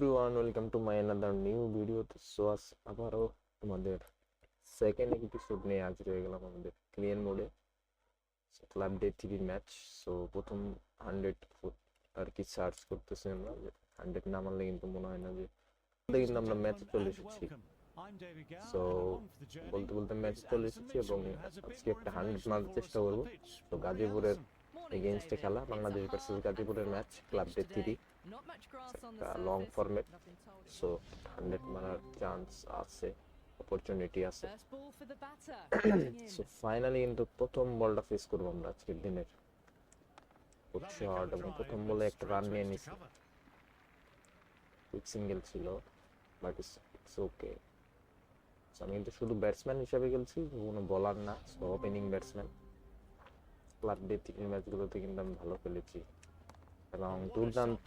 Everyone welcome to my another new video তো so আবারও তোমাদের সেকেন্ড এপিসোড নিয়ে আজ রয়ে গেলাম আমাদের ক্লিয়ার মোডে club day three match so প্রথম হান্ড্রেড আর কি সার্চ করতেছি আমরা হান্ড্রেড না মারলে কিন্তু মনে হয় না যে কিন্তু আমরা ম্যাচে চলে এসেছি। সো বলতে বলতে ম্যাচ চলে এসেছি এবং আজকে একটা হান্ড্রেড মারার চেষ্টা করব। তো গাজীপুরের এগেনস্টে খেলা বাংলাদেশ ভার্সেস গাজীপুরের match club day three long format so hundred মারার চান্স আছে অপরচুনিটি আছে সো ফাইনালি কিন্তু প্রথম বলটা ফেস করব আমরা আজকের দিনের খুব শর্ট এবং প্রথম বলে একটা রান নিয়ে নিছি। কুইক সিঙ্গেল ছিল বাট ইটস ওকে আমি কিন্তু শুধু ব্যাটসম্যান হিসেবে খেলছি কোনো বলার না so opening batsman club day তিন ম্যাচগুলোতে কিন্তু আমি ভালো খেলেছি। এবং দুর্দান্ত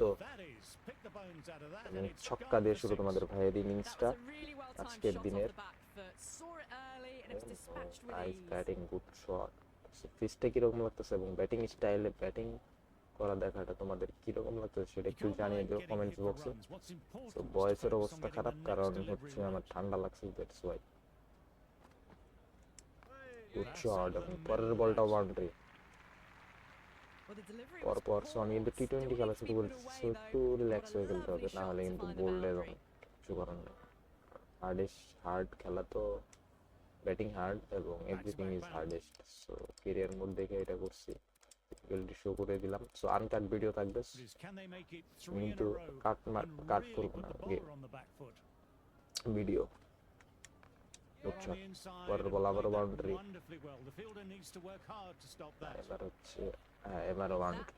ছক্কা দিয়ে শুরু তোমাদের ভাইয়ের ইনিংসটা আজকের দিনের। নাইস ব্যাটিং গুড শট ফিসটা কীরকম লাগতেছে এবং ব্যাটিং স্টাইলে ব্যাটিং করা দেখাটা তোমাদের কীরকম লাগতেছে সেটা একটু জানিয়ে দিও কমেন্টস বক্সে তো বয়সের অবস্থা খারাপ কারণ হচ্ছে আমার ঠান্ডা লাগছে দ্যাটস ওয়াই গুড শট এবং পরের বলটা বাউন্ডারি পর পর সো আমি কিন্তু টি টোয়েন্টি খেলা শুরু করেছি সো একটু রিল্যাক্স হয়ে খেলতে হবে না হলে কিন্তু বোল্ড এবং কিছু করার নেই। হার্ডেস্ট হার্ড খেলা তো ব্যাটিং হার্ড এবং everything is hardest so career mode দেখে এটা করছি। ডিফিকাল্টি শো করে দিলাম। সো আনকাট ভিডিও থাকবে। কিন্তু কাট কাট করব না। ভিডিও পরের বল আবারও বাউন্ডারি এবার হচ্ছে হ্যাঁ এবারও বাউন্ডারি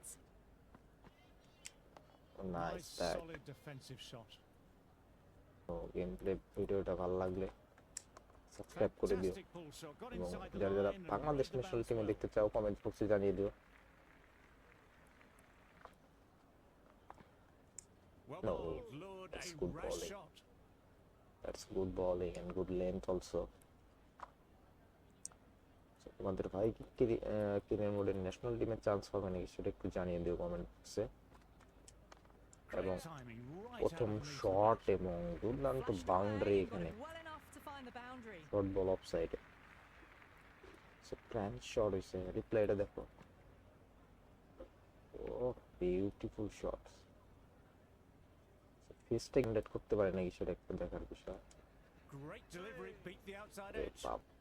নাইস ব্যাট তো গেম প্লে ভিডিওটা ভালো লাগলে সাবস্ক্রাইব করে দিও। এবং যারা যারা বাংলাদেশ ন্যাশনাল টিমে দেখতে চাও কমেন্ট বক্সে জানিয়ে দিও। No, that's good bowling. That's good bowling and good length also. তোমাদের ভাই কি কেরিয়ার মোডের ন্যাশনাল টিমের চান্স পাবে নাকি সেটা একটু জানিয়ে দিও কমেন্ট বক্সে এবং প্রথম শট এবং দুর্দান্ত বাউন্ডারি এখানে। শর্ট বল অফ সাইডে ট্রান্স শট হইছে। রিপ্লাইটা দেখো। ও বিউটিফুল শটস ফেসটা ইন্ডেট করতে পারে নাকি সেটা একটু দেখার বিষয় Great delivery, beat the outside a edge. বাপ, Dug that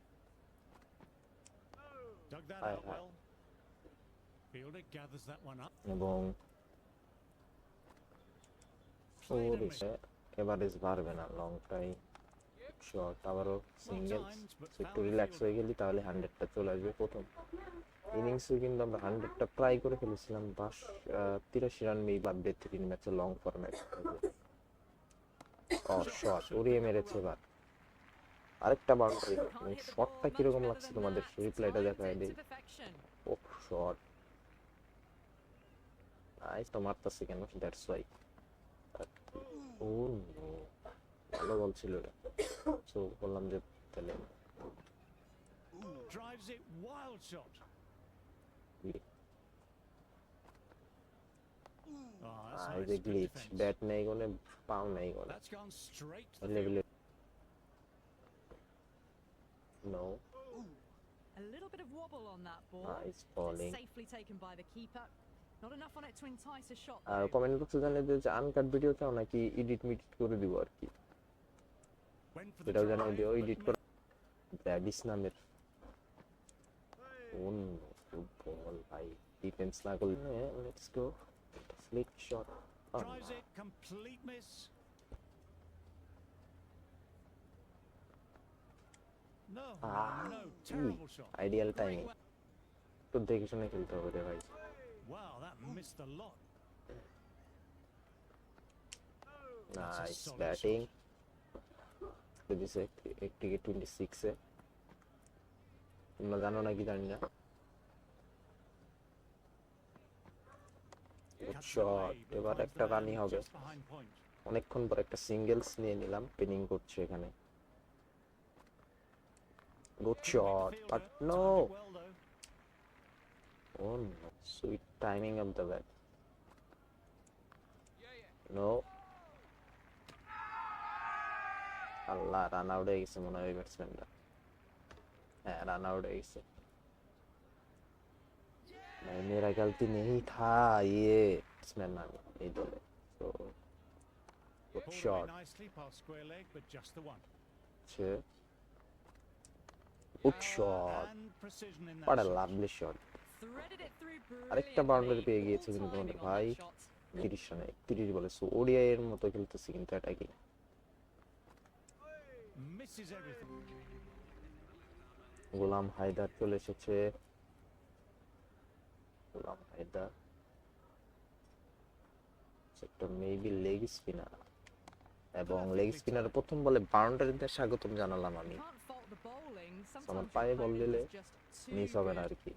Aye, out aye. well. Fielder gathers that one up. এবং and ওর এভারেজ বাড়বে না লং টাইম শর্ট আবারও সিঙ্গেল একটু রিল্যাক্স হয়ে গেলি তাহলে হান্ড্রেডটা চলে আসবে প্রথম ইনিংসে কিন্তু আমরা হান্ড্রেডটা ট্রাই করে ফেলেছিলাম বাস তিরাশি রান মেই বাদ তিন ম্যাচে লং ফরম্যাট শট উড়িয়ে মেরেছে এবার আরেকটা বাউন্ডারি শটটা কীরকম লাগছে তোমাদের? রিপ্লাইটা দেখায় দিই। ও শট নাইস তো মারতাছে কেন? That's why oh no. ভালো বল ছিল এটা। সো বললাম যে তাহলে Drives it, wild shot. Oh, that's I good glitch. Bat নেই কোনে পাও নেই কোনে That's gone straight to the A little bit of wobble on that ball. Bowling it's safely taken by the keeper. Not enough on it to entice a shot. আর. Comment বক্সে জানিয়ে দিও যে আনকাট ভিডিও চাও নাকি edit মিডিট করে দিব আর কি সেটাও জানিয়ে দিও এডিট করে ব্যাডিস নামের কোন ফুটবল ভাই ডিফেন্স না করলে let's go flick shot Drives it, complete miss. No, Ah, no, terrible shot. Ideal timing তো দেখে শুনে খেলতে হবে রে ভাই। Nice batting shot. দিছে একটিকে টোয়েন্টি সিক্সে তোমরা জানো নাকি জানি না। শট এবার একটা man হবে. অনেকক্ষণ পর একটা সিঙ্গেলস নিয়ে নিলাম। পেনিং করছে এখানে। Good shot, but no! Oh no, sweet timing of the web. No. আল্লাহ রান আউট হয়ে গেছে মনে হয় ব্যাটসম্যানরা হ্যাঁ রান আউট হয়ে গেছে মেরা গালতি নেই থা ইয়ে ব্যাটসম্যান নামে এই দলে তো shot say good shot shot Threaded it through আরেকটা বাউন্ডারি পেয়ে গিয়েছে কিন্তু তোমাদের ভাই. তিরিশ রানে তিরিশ বলে। সো ওডিআই এর মতো খেলতেছে কিন্তু অ্যাটাকিং. গোলাম হায়দার চলে এসেছে। গোলাম হায়দার। একটা মেবি লেগ স্পিনার এবং লেগ স্পিনার প্রথম বলে বাউন্ডারিতে স্বাগতম জানালাম আমি। আমার পায়ে বল দিলে মিস হবে না আর কি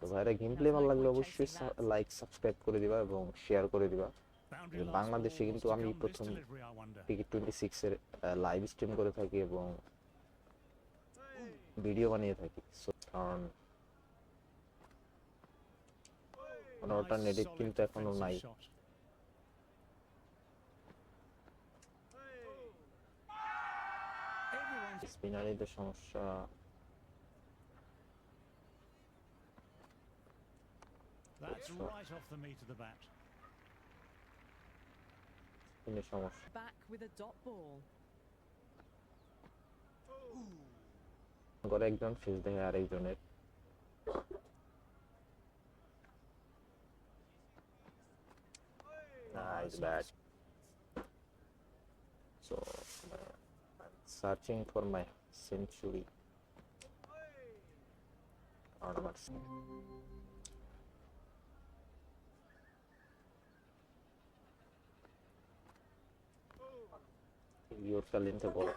তো ভাইরা গেমপ্লে ভালো লাগলে অবশ্যই লাইক সাবস্ক্রাইব করে দিবা এবং শেয়ার করে দিবা বাংলাদেশে কিন্তু আমি প্রথম টিকিট টোয়েন্টি সিক্স এর লাইভ স্ট্রিম করে থাকি এবং ভিডিও বানিয়ে থাকি. কারণ অনলাইন এডিট কিন্তু এখনও নাই. স্পিনারিতে সমস্যা That's shot. right off the meat of the bat. স্পিনের সমস্যা Back with a dot ball. করে একজন ফেস দেখে আরেকজনের Nice bat. So uh, I'm searching for my century. Automatic. Yourself in the ball.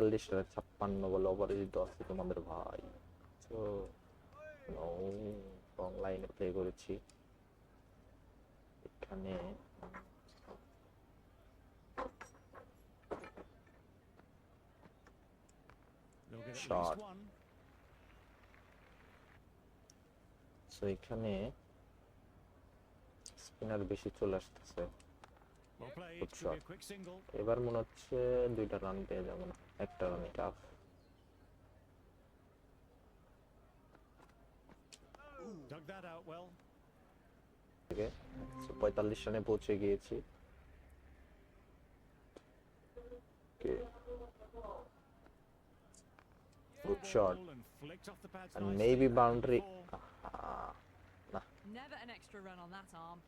তেতাল্লিশ ছাপ্পান্ন বলে অপরাজিত আছে তোমাদের ভাই তো রং লাইনে প্লে করেছি এখানে এখানে স্পিনার বেশি চলে আসতেছে Quick single. এবার মনে হচ্ছে দুইটা রান পেয়ে যাব না একটা run tough Dug that out well. থেকে So, পঁয়তাল্লিশ রানে পৌঁছে গিয়েছি Good shot. and the pads and maybe boundary. আহা, না Never an extra run on that arm.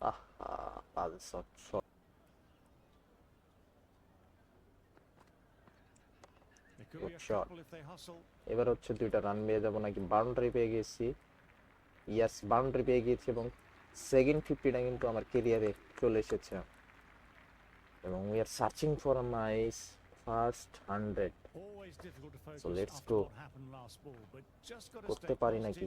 আহা বাজে shot shot There could Good be a shot. couple if rapazes, só só. এবার হচ্ছে দুইটা রান পেয়ে যাব নাকি বাউন্ডারি পেয়ে গেছি। ইয়াস বাউন্ডারি পেয়ে গেছি এবং সেকেন্ড ফিফটিটা কিন্তু আমার কেরিয়ারে চলে এসেছে। এবং we are searching for my first hundred so let's go করতে পারি নাকি?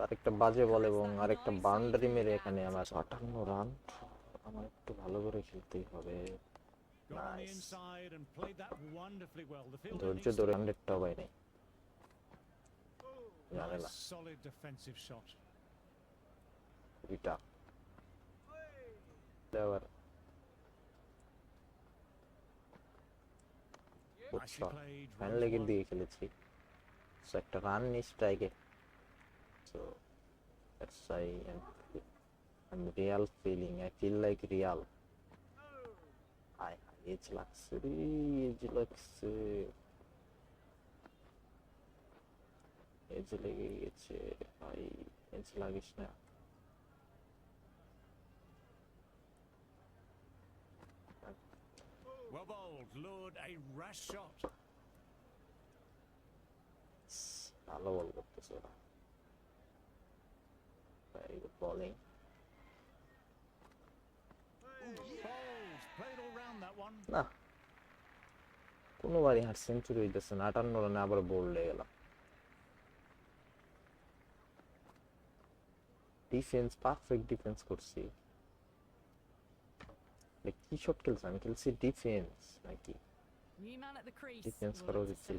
আরেকটা বাজে বল এবং আরেকটা বাউন্ডারি মেরে এখানে আমার আটান্ন রান আমার একটু ভালো করে খেলতেই হবে ধৈর্য ধরে হান্ড্রেডটাও পাই নাই ঝামেলা. এটা played. ফাইনাল লেগের খেলেছি সো একটা রান নেই স্ট্রাইকে so that's I am I am real feeling I feel like real I age লাগছে রে এজ লাগছে এজ লেগে গেছে ভাই এজ লাগিস না Well bowled, lured a rash shot. ভালো বল করতেছে ওরা ভেরি গুড বোলিং. না কোনোবারই হার সেঞ্চুরি হইতেছে না আটান্ন রানে আবার বোল্ডে গেলাম ডিফেন্স পারফেক্ট ডিফেন্স করছি কি শট খেলছি আমি খেলছি ডিফেন্স নাকি will করা উচিত ছিল।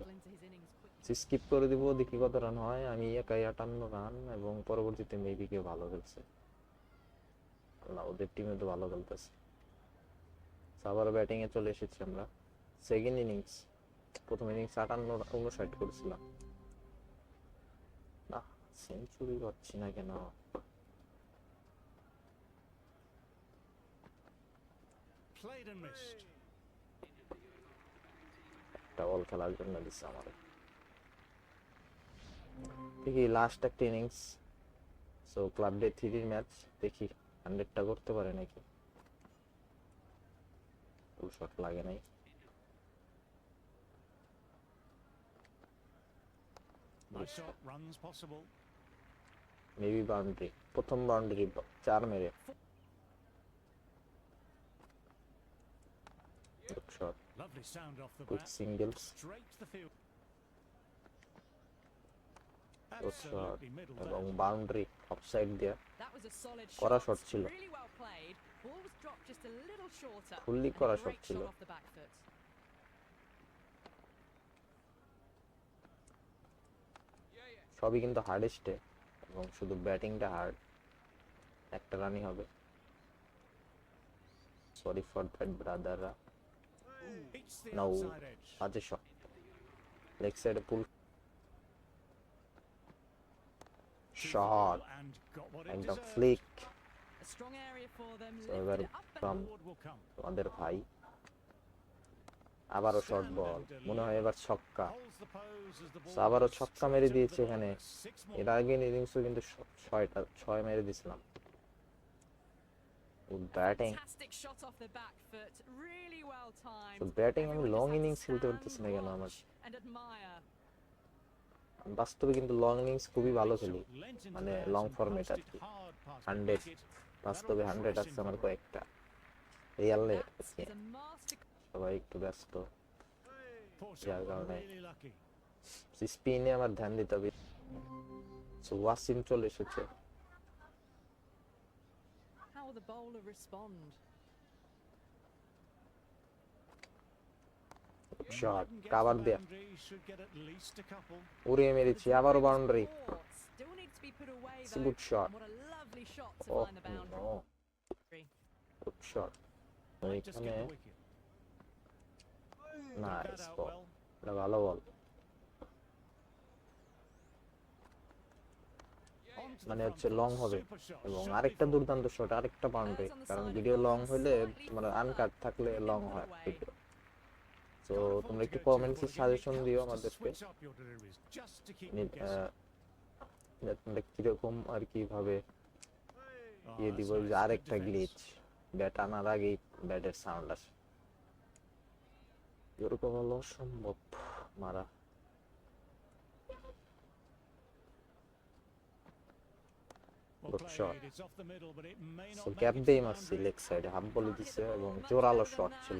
Quickly. স্কিপ করে দিব দেখি কত রান হয়। আমি একাই আটান্ন রান এবং পরবর্তীতে মেবি কেউ ভালো খেলছে। আল্লাহ ওদের টিমে তো ভালো খেলতেছে। আবার ব্যাটিং এ চলে এসেছি আমরা। সেকেন্ড ইনিংস প্রথম ইনিংস আটান্ন উনষাট করেছিলাম। না সেঞ্চুরি পাচ্ছি না কেন. একটা বল খেলার জন্য দিচ্ছে আমার। দেখি লাস্ট একটা ইনিংস সো ক্লাব ডে থ্রির ম্যাচ দেখি হান্ড্রেডটা করতে পারে নাকি। ফুল শট লাগে নাই। Nice shot, runs possible. Maybe boundary প্রথম বাউন্ডারি চার মেরে। Good shot Lovely sound off the good bat. Singles Straight to the field. Good shot Absolutely middle এবং. বাউন্ডারি অফসাইড দিয়ে করা shot ছিল। A করা shot ছিল। সবই কিন্তু হার্ডেস্টে এবং শুধু ব্যাটিংটা হার্ড একটা রানই হবে সরি ফর দ্যাট ব্রাদাররা edge. বাজে শট লেগ সাইডে pull To shot ball and got what it একদম deserved. Flick A strong area for them. So lifted এবার come. আমাদের ভাই আবারও শর্ট বল মনে হয় এবার ছক্কা আবারও ছক্কা মেরে দিয়েছে এখানে. এর আগে ইনিংসও কিন্তু ছয়টা ছয় মেরে দিছিলাম ব্যাটিং shot ব্যাটিং আমি লং ইনিংস খেলতে পারতেছি না কেন আমার. বাস্তবে কিন্তু লং ইনিংস খুবই ভালো খেলি। মানে লং ফর্মেট আর কি। হান্ড্রেড বাস্তবে হান্ড্রেড আছে আমার কয়েকটা। রিয়ালে সবাই একটু ব্যস্ত। যার কারণে স্পিনে আমার ধ্যান দিতে হবে। ওয়াসিম চলে এসেছে। Good shot ball well. এটা ভালো বল On to the মানে হচ্ছে লং হবে। এবং আরেকটা দুর্দান্ত শট আরেকটা বাউন্ডারি কারণ ভিডিও লং হলে তোমার আনকাট থাকলে লং হয়। ভিডিও সো তোমরা একটু কমেন্টস সাজেশন দিও আমাদেরকে। কীরকম আর কি ভাবে ইয়ে দিব? যে আরেকটা গ্লিচ ব্যাট আনার আগেই ব্যাটের সাউন্ড আসে। এরকম হলো? সম্ভব মারা। শট ছিল।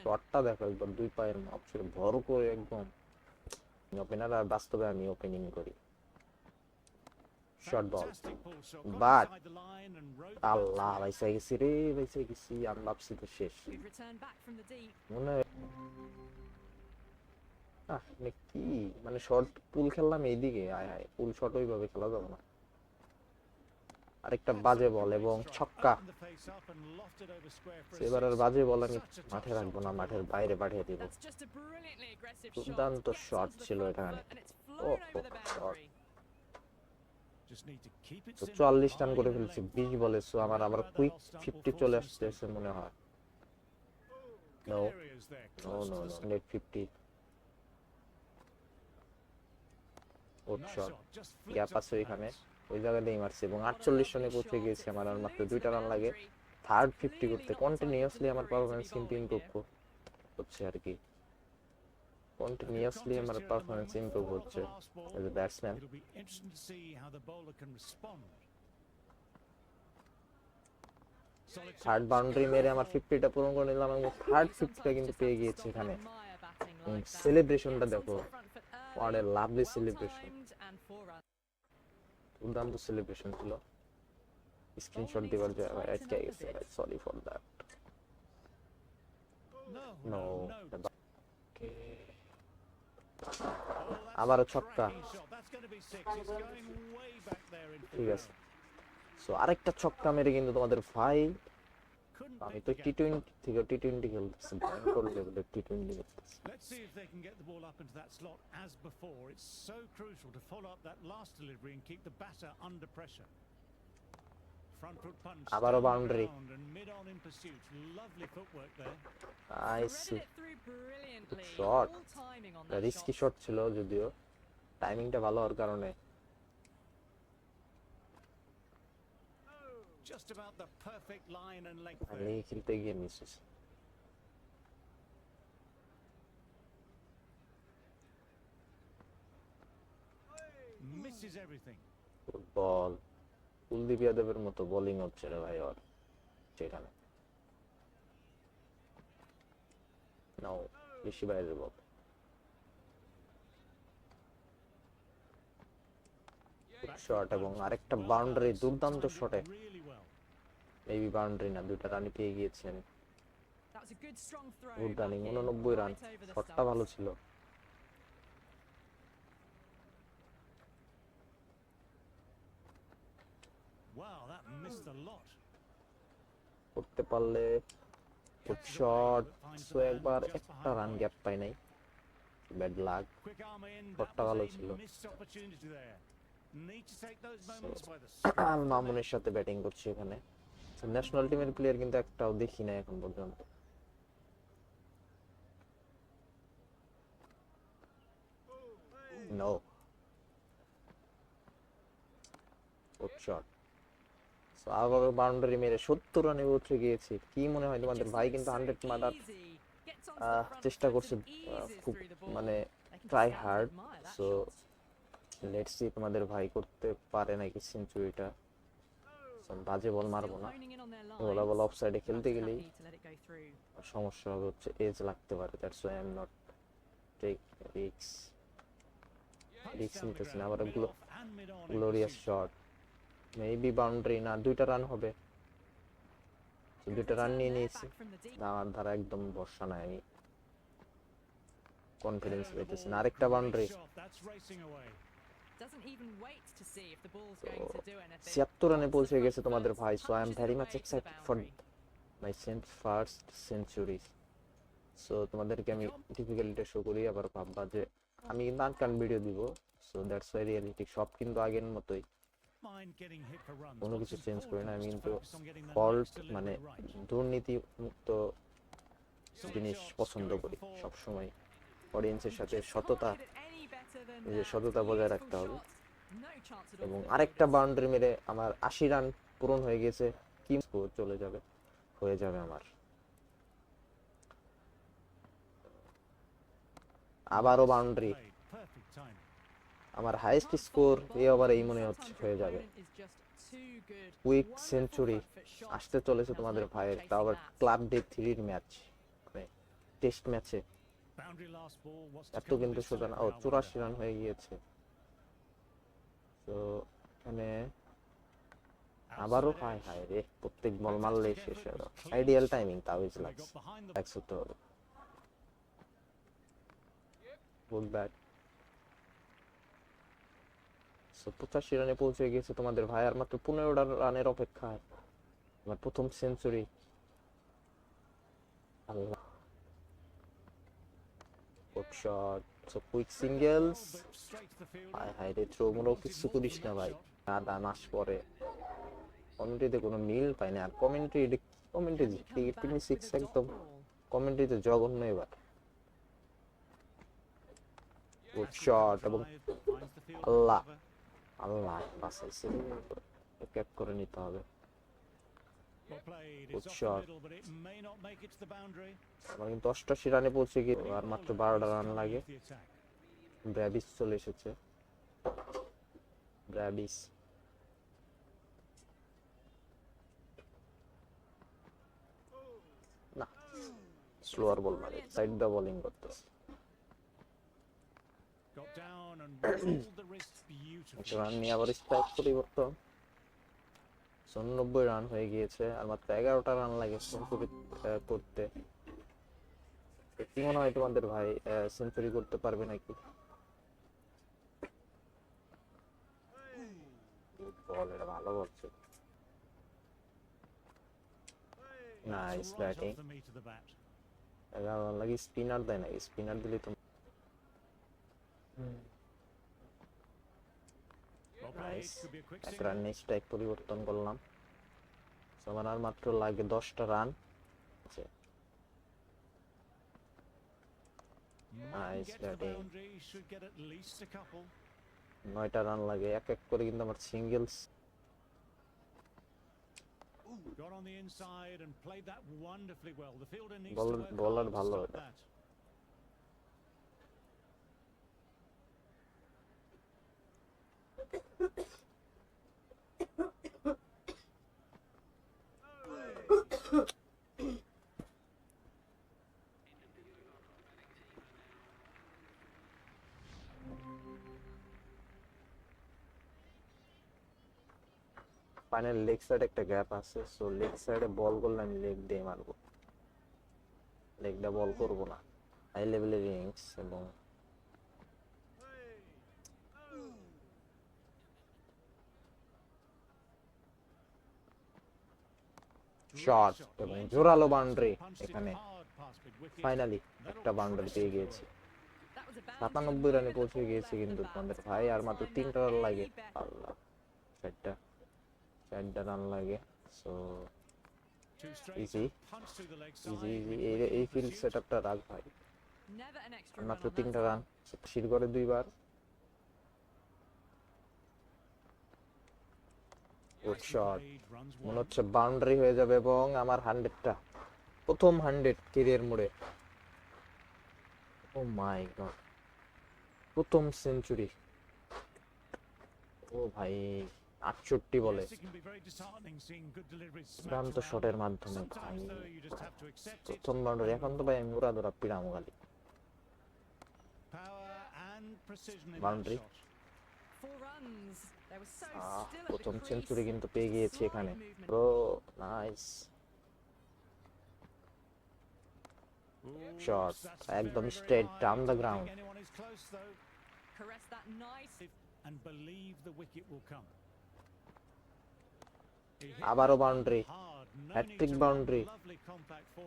শটটা দেখো একবার দুই পায়ের মাপ ছিল ভর করে একদম ওপেনার আর বাস্তবে আমি ওপেনিং করি। শর্ট বল the আল্লাহ ভাইসা গেছি রে ভাইসা গেছি আমি ভাবছি তো শেষ. মনে আহ, মানে কি? মানে শর্ট পুল খেললাম এইদিকে আয় আয় পুল শট ওইভাবে খেলা যাবে না। আরেকটা বাজে বল এবং ছক্কা। এবার আর বাজে বল আমি মাঠে রাখব না মাঠের বাইরে পাঠিয়ে দিব। দুর্দান্ত শট ছিল এখানে। oh, oh, তো চল্লিশ করে ফেলছি বিশ বলে সো আমার আবার কুইক ফিফটি চলে আসতেছে মনে হয়। ওখানে ওই জায়গাতেই মারছে এবং আটচল্লিশ রানে পৌঁছে গিয়েছে আমার আর মাত্র দুইটা রান লাগে। থার্ড ফিফটি করতে। কন্টিনিউসলি আমার পারফরমেন্স কিন্তু ইমপ্রুভ হচ্ছে আর কি। কন্টিনিউয়াসলি আমার পারফরমেন্স. ইমপ্রুভ হচ্ছে. As a batsman third. Boundary মেরে আমার ফিফটিটা পূরণ করে নিলাম এবং থার্ড ফিফটিটা কিন্তু পেয়ে গিয়েছে এখানে। সেলিব্রেশনটা দেখো। এ লাভলি সেলিব্রেশন দুর্দান্ত সেলিব্রেশন ছিল। স্ক্রিনশট দিবার যে আজকে গেছে সরি ফর দ্যাট আবার ছক্কা। ঠিক আছে। সো আরেকটা ছক্কা মেরে কিন্তু তোমাদের ফাইট আমি তো টি. টোয়েন্টি থেকে টি টোয়েন্টি খেলতেছি ভয়ঙ্কর লেভেলের টি টোয়েন্টি খেলতেছি Let's see if they can get the ball up into that slot as before. It's so crucial to follow up that last delivery and keep the batter under pressure. Front foot punch. আবারও boundary. and mid on in pursuit. Lovely footwork there. Shot shot risky shot ছিল যদিও টাইমিংটা ভালো হওয়ার কারণে Just about the perfect line and length there. খেলতে গিয়ে miss হয়েছে Misses everything. বল কুলদীপ যাদবের মতো বোলিং হচ্ছে রে ভাই ওর সেখানে নাও বেশি বাইরের বল শট এবং আরেকটা বাউন্ডারি দুর্দান্ত শটে. মেবি বাউন্ডারি না দুইটা রানই পেয়ে গিয়েছি আমি। গুড রানিং উননব্বই রান শটটা ভালো ছিল। Wow, that missed a lot. করতে পারলে শট সো একবার একটা রান গ্যাপ পাই নাই। Bad luck. শটটা ভালো ছিল। a missed opportunity there. Need to take those moments by the আল মামুনের সাথে ব্যাটিং করছি এখানে। ন্যাশনাল টিমের প্লেয়ার কিন্তু একটাও দেখি না এখন পর্যন্ত। নো গুড শট সো আবারও বাউন্ডারি মেরে সত্তর রানে পৌঁছে গিয়েছি। কি মনে হয় তোমাদের? ভাই কিন্তু হান্ড্রেড মার্ডার চেষ্টা করছে খুব মানে try hard, so let's see তোমাদের ভাই করতে পারে নাকি সেঞ্চুরিটা বাজে বল মারবো না। ওরা বল অফ সাইডে খেলতে গেলেই সমস্যা হবে হচ্ছে এজ লাগতে পারে। That's why I am not take রিক্স রিক্স নিতেছি না। আবার glow glorious shot maybe boundary না দুইটা রান হবে। দুইটা রান নিয়ে নিয়েছি। আমার দ্বারা একদম ভরসা নাই। আমি কনফিডেন্স পেতেছি না। আরেকটা বাউন্ডারি. ছিয়াত্তর রানে পৌঁছে গেছে তোমাদের ভাই so I am very much excited for my Saint first century so তোমাদেরকে আমি ডিফিকাল্টিটা শো করি আবার ভাববা যে আমি কিন্তু আনকান ভিডিও দিব সো দ্যাটস ওয়াই রিয়েলিটি সব কিন্তু আগের মতোই. কোনো কিছু চেঞ্জ করি না আমি কিন্তু ফল্ট মানে. দুর্নীতি মুক্ত জিনিস পছন্দ করি. সবসময় অডিয়েন্সের সাথে সততা নিজের সততা বজায় রাখতে হবে। এবং আরেকটা বাউন্ডারি মেরে আমার আশি রান পূরণ হয়ে গেছে। কি স্কোর চলে যাবে হয়ে যাবে আমার। আবারও বাউন্ডারি. আমার হাইয়েস্ট স্কোর এই ওভার এই মনে হচ্ছে হয়ে যাবে। কুইক সেঞ্চুরি আসতে চলেছে তোমাদের ভাইয়ের। তাও আবার ক্লাব ডে থ্রির ম্যাচ টেস্ট ম্যাচে এত কিন্তু সোজা না। ও চুরাশি রান হয়ে গিয়েছে। তো এখানে আবারও হায় হায় রে প্রত্যেক বল মারলেই শেষ হলো। আইডিয়াল টাইমিং লাগছে একশো তো হবে গুড ব্যাট পঁচাশি রানে পৌঁছে গেছে তোমাদের ভাই আর মাত্র পনেরোটা রানের অপেক্ষায়। আমার প্রথম সেঞ্চুরি আল্লাহ। Good shot so quick singles. হায় হায় রে থ্রো মনেও কিছু করিস না ভাই আদা মাস পরে কমেন্ট্রিতে কোনো মিল পাই না আর কমেন্ট্রি কমেন্ট্রি টিভি সিক্স একদম কমেন্ট্রিতে জঘন্য এবার গুড শট এবং. আল্লাহ বাঁচাইছে এক এক করে নিতে হবে আমার কিন্তু অষ্টাশি রানে পৌঁছে গিয়ে আর মাত্র বারোটা রান লাগে. ব্র্যাবিস চলে এসেছে ব্র্যাবিস না স্লোয়ার বল মারে side the bowling beautifully. Run নিয়ে আবার স্ট্রাইক পরিবর্তন চুরানব্বই রান হয়ে গিয়েছে আর মাত্র এগারোটা রান লাগে সেঞ্চুরি করতে। কি মনে হয় তোমাদের ভাই সেঞ্চুরি করতে পারবে নাকি? বল এটা ভালো বলছে। Nice batting. এগারো রান লাগে স্পিনার দেয় নাকি? স্পিনার দিলে তো এক রান নিয়ে স্ট্রাইক পরিবর্তন করলাম আমার আর মাত্র লাগে দশটা রান. নয়টা রান লাগে এক এক করে কিন্তু আমার singles Got on the inside and played that wonderfully well. The fielder needs Bowler- to work bowler hard final leg side একটা গ্যাপ আছে সো লেগ সাইডে বল করলে আমি লেগ দিয়ে মারবো। লেগটা বল করব না। হাই লেভেলের ইনিংস এবং শট এবং জোরালো বাউন্ডারি এখানে ফাইনালি একটা বাউন্ডারি পেয়ে গিয়েছি। সাতানব্বই রানে পৌঁছে গিয়েছি কিন্তু তোমাদের ভাই আর মাত্র তিনটা রান লাগে। আল্লাহ চারটা চারটা রান লাগে সো ইজি side. ইজি এই এই ফিল্ড সেট আপটা রাখ ভাই মাত্র তিনটা রান শির করে দুইবার। গুড শট মনে হচ্ছে বাউন্ডারি হয়ে যাবে এবং আমার হান্ড্রেডটা প্রথম হান্ড্রেড কেরিয়ার মোড়ে। ও মাই গড প্রথম সেঞ্চুরি ও ভাই। আটষট্টি বলে around. শটের মাধ্যমে ভাই. প্রথম বাউন্ডারি এখন তো ভাই আমি ধরা পিড়ামো গালি the প্রথম সেঞ্চুরি কিন্তু পেয়ে গিয়েছি এখানে. ব্রো নাইস Ooh, একদম though. Caress that nice. And believe the wicket will come. He hit আবারও that boundary. hard. No Hat-trick need to run. আবারও বাউন্ডারি হ্যাট্রিক বাউন্ডারি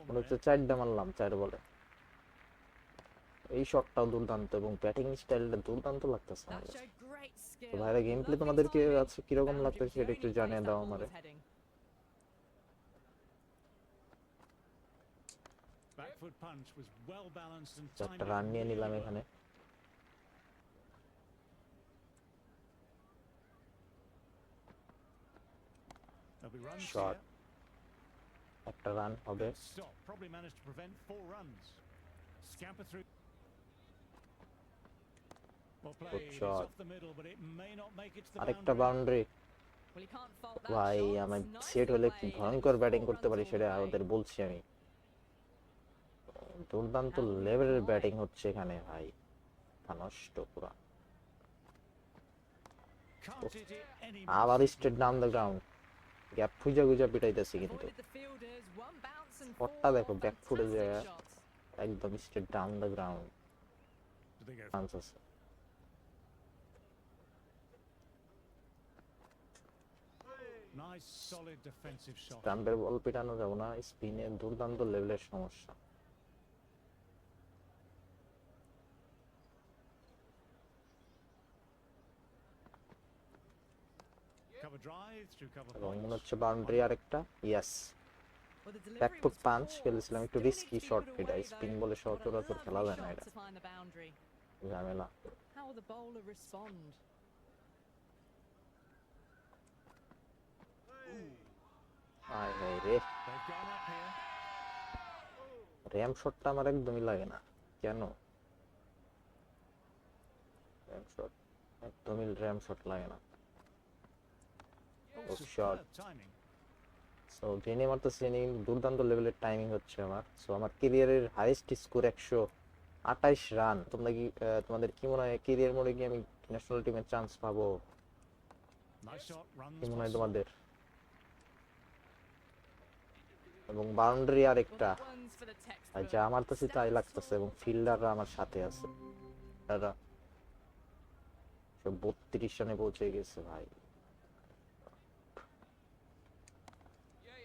মনে হচ্ছে চারটা মারলাম চার বলে। এই শটটাও দুর্দান্ত এবং ব্যাটিং স্টাইলটা দুর্দান্ত লাগতেছে তো ভাইরা গেম প্লে তোমাদের কি আছে কি রকম লাগতেছে সেটা একটু জানিয়ে দাও আমার। চারটা রান নিয়ে নিলাম এখানে। Make it to the আরেকটা. বাউন্ডারি ভাই Nicely সেট হলে কি. ভয়ঙ্কর ব্যাটিং করতে পারি সেটা. ওদের বলছি আমি দুর্দান্ত লেভেলের ব্যাটিং হচ্ছে এখানে ভাই নষ্ট পুরা আবার straight down the ground gap খুঁজা খুঁজা পিটাইতেছি কিন্তু four. দেখো ব্যাক ফুটে একদম straight down the ground chance আছে. ট্রাম্পের বল পিটানো যাব না স্পিনে দুর্দান্ত লেভেলের সমস্যা এবং মনে হচ্ছে বাউন্ডারি আরেকটা ব্যাকফুট পাঞ্চ খেলেছিলাম একটু রিস্কি এটা স্পিন বলে সচরাচর খেলা যায় না এটা। ঝামেলা। র্যাম শটটা আমার একদমই লাগে না। কেন? র্যাম শট একদমই র্যাম শট লাগে না। সো গ্রেনে মারতেছি দুর্দান্ত লেভেলের টাইমিং হচ্ছে আমার। সো আমার ক্যারিয়ারের হাইয়েস্ট স্কোর একশো রান তোমরা কি তোমাদের কি মনে হয় ক্যারিয়ার মোডে কি আমি ন্যাশনাল চান্স পাবো? কি মনে হয় তোমাদের? এবং বাউন্ডারি আর একটা. আচ্ছা আমার কাছে তাই লাগতেছে এবং ফিল্ডাররা আমার সাথে আছে। তারা বত্রিশ রানে পৌঁছে গেছে ভাই shot O mister That was a solid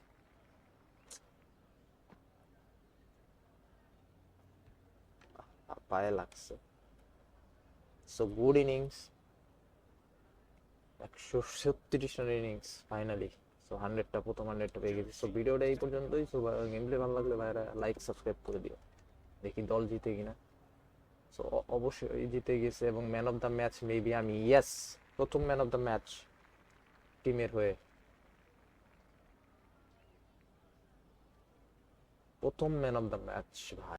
পায়ে লাগছে সো গুড ইনিংস একশো ছত্রিশ রানের ইনিংস ফাইনালি সো হান্ড্রেডটা প্রথম হান্ড্রেডটা পেয়ে গেছি। সো ভিডিওটা এই পর্যন্তই। সো গেম প্লে ভালো লাগলে ভাইরা লাইক সাবস্ক্রাইব করে দিও। দেখি দল জিতে কিনা। সো অবশ্যই জিতে গেছে এবং man of the match maybe আমি ইয়েস প্রথম ম্যান অফ দ্য ম্যাচ টিমের হয়ে। প্রথম ম্যান অফ দ্য ম্যাচ ভাই।